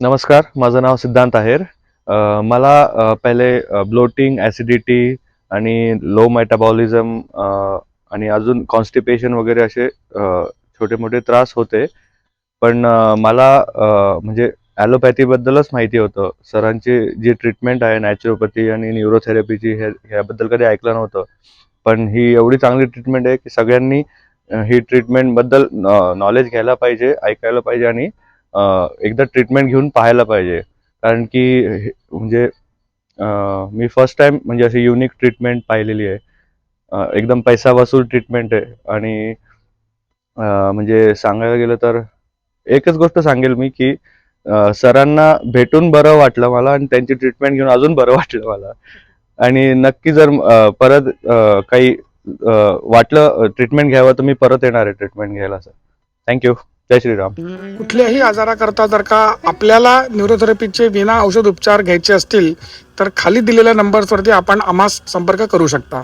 नमस्कार माझं नाव सिद्धांत आहेर. मला पहिले ब्लोटिंग ॲसिडिटी आणि लो मेटाबॉलिझम आणि अजून कॉन्स्टिपेशन वगैरे असे छोटे मोठे त्रास होते. पण मला म्हणजे ॲलोपॅथीबद्दलच माहिती होतं. सरांची जी ट्रीटमेंट आहे नॅचरोपॅथी आणि न्यूरोथेरपीची हे ह्याबद्दल कधी ऐकलं नव्हतं. पण ही एवढी चांगली ट्रीटमेंट आहे की सगळ्यांनी ही ट्रीटमेंटबद्दल नॉलेज घ्यायला पाहिजे ऐकायला पाहिजे आणि एकदा ट्रीटमेंट घेऊन पाहायला पाहिजे. कारण की म्हणजे मी फर्स्ट टाइम म्हणजे अशी युनिक ट्रीटमेंट पाहिलेली आहे. एकदम पैसा वसूल ट्रीटमेंट आहे. आणि म्हणजे सांगायला गेलं तर एकच गोष्ट सांगेल मी की सरांना भेटून बरं वाटलं मला आणि त्यांची ट्रीटमेंट घेऊन अजून बरं वाटलं मला. आणि नक्की जर परत काही वाटलं ट्रीटमेंट घ्यावं तर मी परत येणार आहे ट्रीटमेंट घ्यायला सर थँक्यू जय श्रीराम. कुठल्याही आजाराकरता जर का आपल्याला न्यूरोथेरपीचे विना औषध उपचार घ्यायचे असतील तर खाली दिलेल्या नंबर्सवरती आपण आम्हास संपर्क करू शकता.